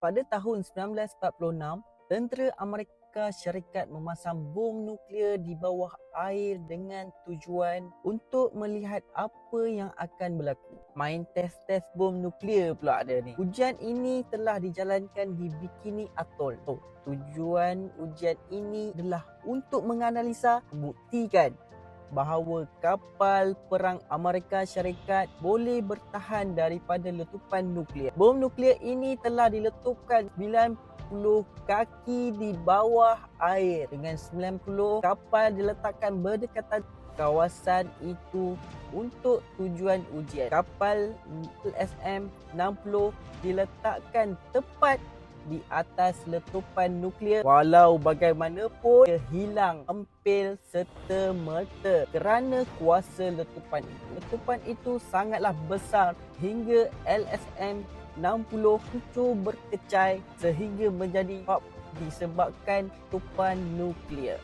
Pada tahun 1946, tentera Amerika Syarikat memasang bom nuklear di bawah air dengan tujuan untuk melihat apa yang akan berlaku. Main test-test bom nuklear pula ada ni. Ujian ini telah dijalankan di Bikini Atoll. Oh, tujuan ujian ini adalah untuk menganalisa buktikan bahawa kapal perang Amerika Syarikat boleh bertahan daripada letupan nuklear. Bom nuklear ini telah diletupkan 90 kaki di bawah air dengan 90 kapal diletakkan berdekatan kawasan itu untuk tujuan ujian. Kapal LSM-60 diletakkan tepat di atas letupan nuklear walau bagaimanapun ia hilang empil serta merta kerana kuasa letupan itu. Letupan itu sangatlah besar hingga LSM 60 hancur berkecai sehingga menjadi disebabkan tupan nuklear.